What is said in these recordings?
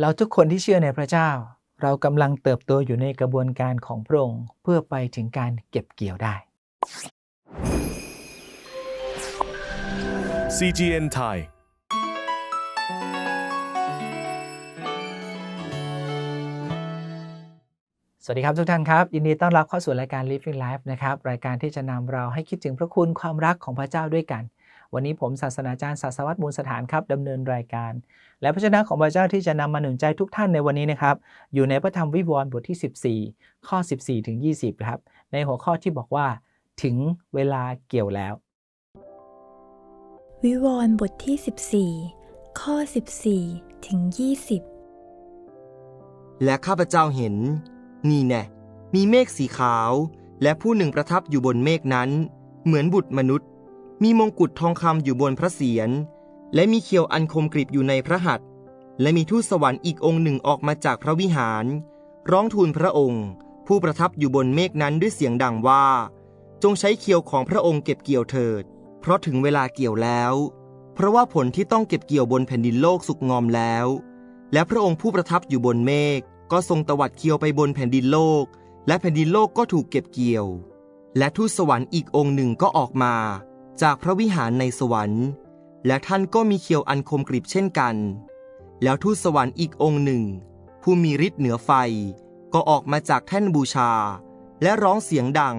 เราทุกคนที่เชื่อในพระเจ้า เรากำลังเติบโตอยู่ในกระบวนการของพระองค์เพื่อไปถึงการเก็บเกี่ยวได้ CGN Thai สวัสดีครับทุกท่านครับ ยินดีต้อนรับเข้าสู่รายการ Living Life นะครับ รายการที่จะนำเราให้คิดถึงพระคุณความรักของพระเจ้าด้วยกัน วันนี้ผมศาสนาจารย์ศาสวัตรมูลสถานครับดำเนินรายการ และพระชนะของพระเจ้าที่จะนำมาหนุนใจทุกท่านในวันนี้นะครับ อยู่ในพระธรรมวิวรณ์บทที่ 14 ข้อ 14 ถึง 20 ครับ ในหัวข้อที่บอกว่า ถึงเวลาเกี่ยวแล้ว วิวรณ์บทที่ 14 ข้อ 14 ถึง 20 และข้าพเจ้าเห็น นี่แน่มีเมฆสีขาว และผู้หนึ่งประทับอยู่บนเมฆนั้น เหมือนบุตรมนุษย์ มีมงกุฎทองคำอยู่บนพระเศียร และมีเขียวอันคมกริบอยู่ในพระหัตถ์และมีทูตสวรรค์อีกองค์หนึ่งออกมาจากพระวิหาร ร้องทูลพระองค์ ผู้ประทับอยู่บนเมฆนั้นด้วยเสียงดังว่า จงใช้เขียวของพระองค์เก็บเกี่ยวเถิด เพราะถึงเวลาเกี่ยวแล้ว เพราะว่าผลที่ต้องเก็บเกี่ยวบนแผ่นดินโลกสุกงอมแล้ว และพระองค์ผู้ประทับอยู่บนเมฆก็ทรงตวัดเคียวไปบนแผ่นดินโลก และแผ่นดินโลกก็ถูกเก็บเกี่ยว และทูตสวรรค์อีกองค์หนึ่งก็ออกมา จากพระวิหารในสวรรค์ และท่านก็มีเคียวอันคมกริบเช่นกัน แล้วทูตสวรรค์อีกองค์หนึ่ง ผู้มีฤทธิ์เหนือไฟ ก็ออกมาจากแท่นบูชา และร้องเสียงดัง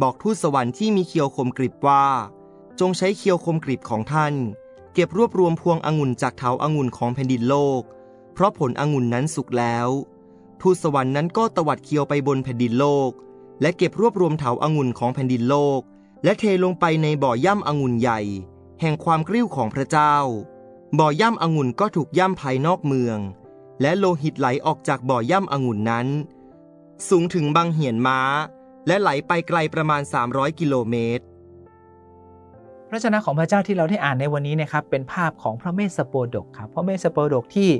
บอกทูตสวรรค์ที่มีเคียวคมกริบว่า จงใช้เคียวคมกริบของท่าน เก็บรวบรวมพวงองุ่นจากเถาองุ่นของแผ่นดินโลก เพราะผลองุ่นนั้นสุกแล้วทูตสวรรค์นั้นก็ตวัดเคียวไปบนแผ่นดินโลก และเก็บรวบรวมเถาอางุ่นของแผ่นดินโลก และเทลงไปในบ่อย่ำองุ่นใหญ่ แห่งความกริ้วของพระเจ้า บ่อย่ำองุ่นก็ถูกย่ำภายนอกเมือง และโลหิตไหลออกจากบ่อย่ำองุ่นนั้น สูงถึงบางเหียนม้า และไหลไปไกลประมาณ 300 กิโลเมตร พระชนะของพระเจ้าที่เราได้อ่านในวันนี้นะครับเป็นภาพของพระเมสสโปดกครับพระเมสสโปดกที่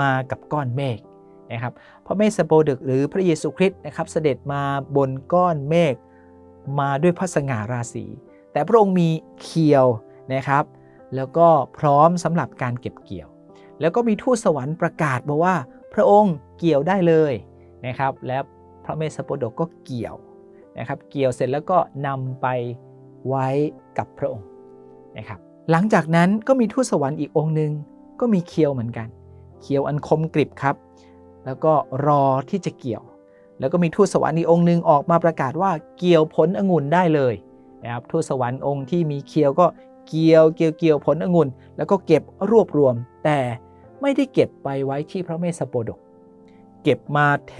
มากับก้อนเมฆนะครับพระเมสสโปดกหรือพระเยซูคริสต์นะครับเสด็จมาบนก้อนเมฆ มาด้วยพระสง่าราศี แต่พระองค์มีเคียวนะครับ แล้วก็พร้อมสำหรับการเก็บเกี่ยว แล้วก็มีทูตสวรรค์ประกาศบอกว่า พระองค์เกี่ยวได้เลยนะครับ และพระเมสสโปดกก็เกี่ยวนะครับ เกี่ยวเสร็จแล้วก็นำไปไว้กับพระองค์นะครับ หลังจากนั้นก็มีทูตสวรรค์อีกองค์หนึ่งก็มีเคียวเหมือนกัน เคียวอันคมกริบครับ แล้วก็รอที่จะเกี่ยว แล้วก็มีทูตสวรรค์อีกองค์หนึ่งออกมาประกาศว่าเกี่ยวผลองุ่นได้เลยนะครับทูตสวรรค์องค์ที่มีเคียวก็เกี่ยวเกี่ยวเกี่ยวผลองุ่น แล้วก็เก็บรวบรวม แต่ไม่ได้เก็บไปไว้ที่พระเมสสโปดก เก็บมาเท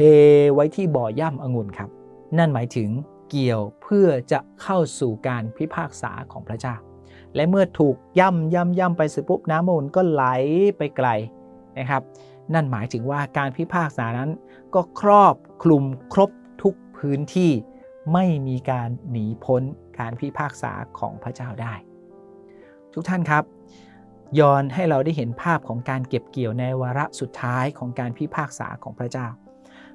ไว้ที่บ่อย่ำองุ่นครับ นั่นหมายถึงเกี่ยวเพื่อจะเข้าสู่การพิพากษาของพระเจ้า และเมื่อถูกย่ำย่ำย่ำไปเสร็จปุ๊บน้ำมูลก็ไหลไปไกลนะครับ นั่นหมายถึงว่าการพิพากษานั้นก็ครอบคลุมครบทุกพื้นที่ ไม่มีการหนีพ้นการพิพากษาของพระเจ้าได้ ทุกท่านครับย้อนให้เราได้เห็นภาพของการเก็บเกี่ยวในวาระสุดท้ายของการพิพากษาของพระเจ้า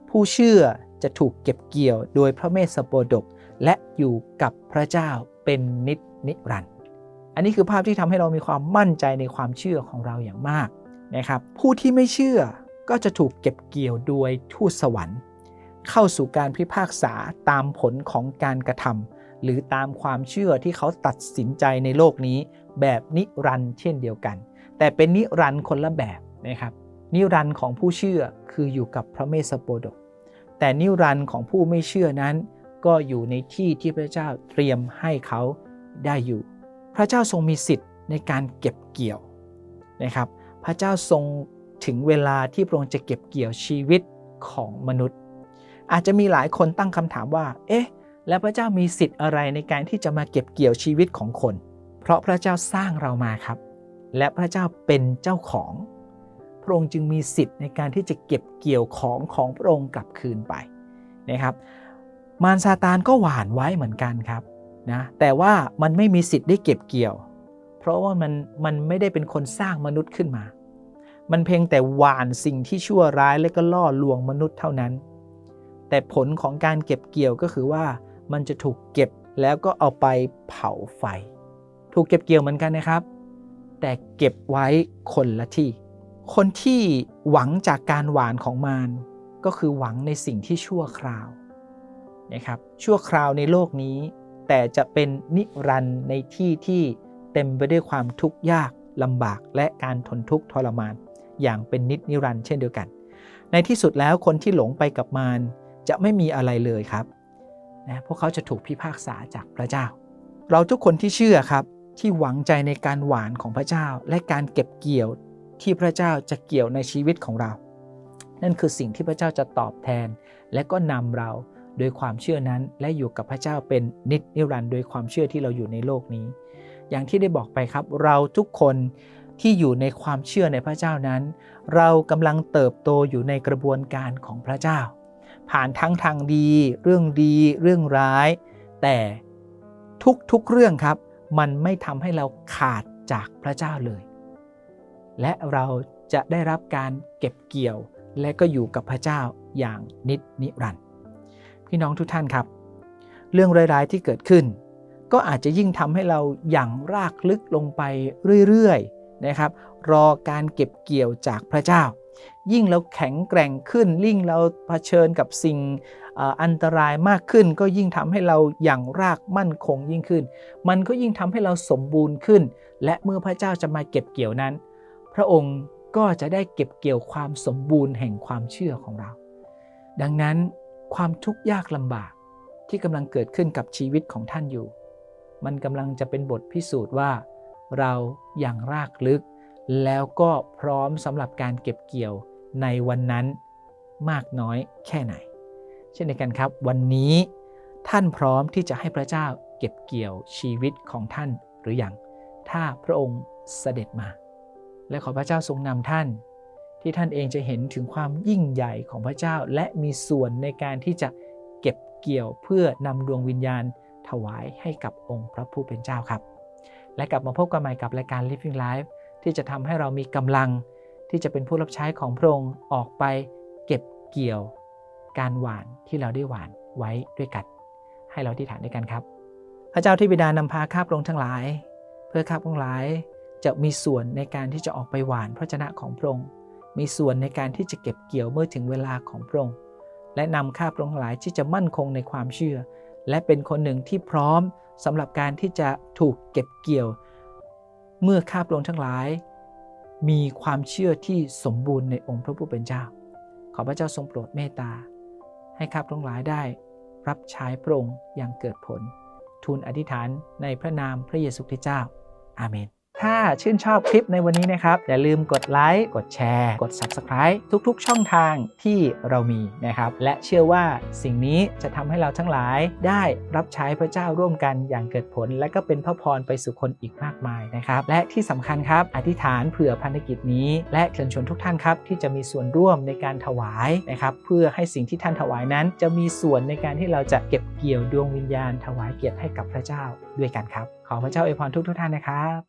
ผู้เชื่อจะถูกเก็บเกี่ยวโดยพระเมสสโปดก และอยู่กับพระเจ้าเป็นนิจนิรันดร์อันนี้คือภาพที่ทำให้เรามีความมั่นใจในความเชื่อของเราอย่างมาก นะครับผู้ที่ไม่เชื่อก็จะถูกเก็บเกี่ยวโดยทูตสวรรค์ เข้าสู่การพิพากษาตามผลของการกระทำหรือตามความเชื่อที่เขาตัดสินใจในโลกนี้ แบบนิรันด์เช่นเดียวกัน แต่เป็นนิรันด์คนละแบบนะครับนิรันด์ของผู้เชื่อคืออยู่กับพระเมสสโปดก แต่นิรันด์ของผู้ไม่เชื่อนั้น ก็อยู่ในที่ที่พระเจ้าเตรียมให้เขาได้อยู่ พระเจ้าทรงมีสิทธิ์ในการเก็บเกี่ยวนะครับ พระเจ้าทรงถึงเวลาที่พระองค์จะเก็บเกี่ยวชีวิตของมนุษย์ อาจจะมีหลายคนตั้งคำถามว่า เอ๊ะ แล้วพระเจ้ามีสิทธิ์อะไรในการที่จะมาเก็บเกี่ยวชีวิตของคน เพราะพระเจ้าสร้างเรามาครับ และพระเจ้าเป็นเจ้าของ พระองค์จึงมีสิทธิ์ในการที่จะเก็บเกี่ยวของของพระองค์กลับคืนไปนะครับ มารซาตานก็หวานไว้เหมือนกันครับนะ แต่ว่ามันไม่มีสิทธิ์ได้เก็บเกี่ยว เพราะว่ามันมันไม่ได้เป็นคนสร้างมนุษย์ขึ้นมา มันเพียงแต่หวานสิ่งที่ชั่วร้ายและก็ล่อลวงมนุษย์เท่านั้น แต่ผลของการเก็บเกี่ยวก็คือว่ามันจะถูกเก็บแล้วก็เอาไปเผาไฟ ถูกเก็บเกี่ยวเหมือนกันนะครับ แต่เก็บไว้คนละที่ คนที่หวังจากการหวานของมารก็คือหวังในสิ่งที่ชั่วคราวนะครับชั่วคราวในโลกนี้ แต่จะเป็นนิรันดร์ในที่ที่ เต็มไปด้วยความทุกข์ยากลำบากและการทนทุกข์ทรมาน อย่างเป็นนิจนิรันดร์เช่นเดียวกัน ในที่สุดแล้วคนที่หลงไปกับมารจะไม่มีอะไรเลยครับนะพวกเขาจะถูกพิพากษาจากพระเจ้า เราทุกคนที่เชื่อครับที่หวังใจในการหวานของพระเจ้า และการเก็บเกี่ยวที่พระเจ้าจะเกี่ยวในชีวิตของเรา นั่นคือสิ่งที่พระเจ้าจะตอบแทน และก็นำเราโดยความเชื่อนั้น และอยู่กับพระเจ้าเป็นนิจนิรันดร์โดยความเชื่อที่เราอยู่ในโลกนี้ อย่างที่ได้บอกไปครับ เราทุกคนที่อยู่ในความเชื่อในพระเจ้านั้น เรากำลังเติบโตอยู่ในกระบวนการของพระเจ้า ผ่านทั้งทางดี เรื่องดีเรื่องร้าย แต่ทุกๆเรื่องครับ มันไม่ทำให้เราขาดจากพระเจ้าเลย และเราจะได้รับการเก็บเกี่ยวและก็อยู่กับพระเจ้าอย่างนิจนิรันดร์พี่น้องทุกท่านครับ เรื่องร้ายๆที่เกิดขึ้น ก็อาจจะยิ่งทำให้เราหยั่งรากลึกลงไปเรื่อยๆนะครับรอการเก็บเกี่ยวจากพระเจ้า ยิ่งเราแข็งแกร่งขึ้นยิ่งเราเผชิญกับสิ่งอันตรายมากขึ้น ก็ยิ่งทำให้เราหยั่งรากมั่นคงยิ่งขึ้น มันก็ยิ่งทำให้เราสมบูรณ์ขึ้น และเมื่อพระเจ้าจะมาเก็บเกี่ยวนั้น พระองค์ก็จะได้เก็บเกี่ยวความสมบูรณ์แห่งความเชื่อของเรา ดังนั้นความทุกข์ยากลำบากที่กำลังเกิดขึ้นกับชีวิตของท่านอยู่ มันกำลังจะเป็นบทพิสูจน์ว่า เราอย่างรากลึก แล้วก็พร้อมสำหรับการเก็บเกี่ยวในวันนั้นมากน้อยแค่ไหน เช่นเดียวกันครับ วันนี้ท่านพร้อมที่จะให้พระเจ้าเก็บเกี่ยวชีวิตของท่านหรืออยังถ้าพระองค์เสด็จมา และขอพระเจ้าทรงนำท่าน ที่ท่านเองจะเห็นถึงความยิ่งใหญ่ของพระเจ้า และมีส่วนในการที่จะเก็บเกี่ยวเพื่อนำดวงวิญญาณ ถวายให้กับองค์พระผู้เป็นเจ้าครับ และกลับมาพบกันใหม่กับรายการ Living Life ที่จะทำให้เรามีกำลังที่จะเป็นผู้รับใช้ของพระองค์ออกไปเก็บเกี่ยวการหวานที่เราได้หวานไว้ด้วยกัน ให้เราที่ฐานด้วยกันครับ พระเจ้าที่บิดานำพาข้าพระองค์ทั้งหลาย เพื่อข้าพระองค์หลายจะมีส่วนในการที่จะออกไปหวานพระชนะของพระองค์ มีส่วนในการที่จะเก็บเกี่ยวเมื่อถึงเวลาของพระองค์ และนำข้าพระองค์หลายที่จะมั่นคงในความเชื่อ และเป็นคนหนึ่งที่พร้อมสำหรับการที่จะถูกเก็บเกี่ยว เมื่อข้าพระองค์ทั้งหลาย มีความเชื่อที่สมบูรณ์ในองค์พระผู้เป็นเจ้า ขอพระเจ้าทรงโปรดเมตตา ให้ข้าพระองค์หลายได้ รับใช้พระองค์อย่างเกิดผล ทูลอธิษฐานในพระนามพระเยซูคริสต์เจ้า อาเมน ถ้าชื่นชอบคลิปในวันนี้นะครับ อย่าลืมกดไลค์ กดแชร์ กด Subscribe ทุกๆ ช่องทางที่เรามีนะครับ และเชื่อว่าสิ่งนี้จะทำให้เราทั้งหลายได้รับใช้พระเจ้าร่วมกันอย่างเกิดผล และก็เป็นพระพรไปสู่คนอีกมากมายนะครับ และที่สำคัญครับ อธิษฐานเผื่อพันธกิจนี้ และเชิญชวนทุกท่านครับที่จะมีส่วนร่วมในการถวายนะครับ เพื่อให้สิ่งที่ท่านถวายนั้น จะมีส่วนในการที่เราจะเก็บเกี่ยวดวงวิญญาณ ถวายเกียรติให้กับพระเจ้าด้วยกันครับ ขอพระเจ้าอวยพรทุกทุกๆท่านนะครับ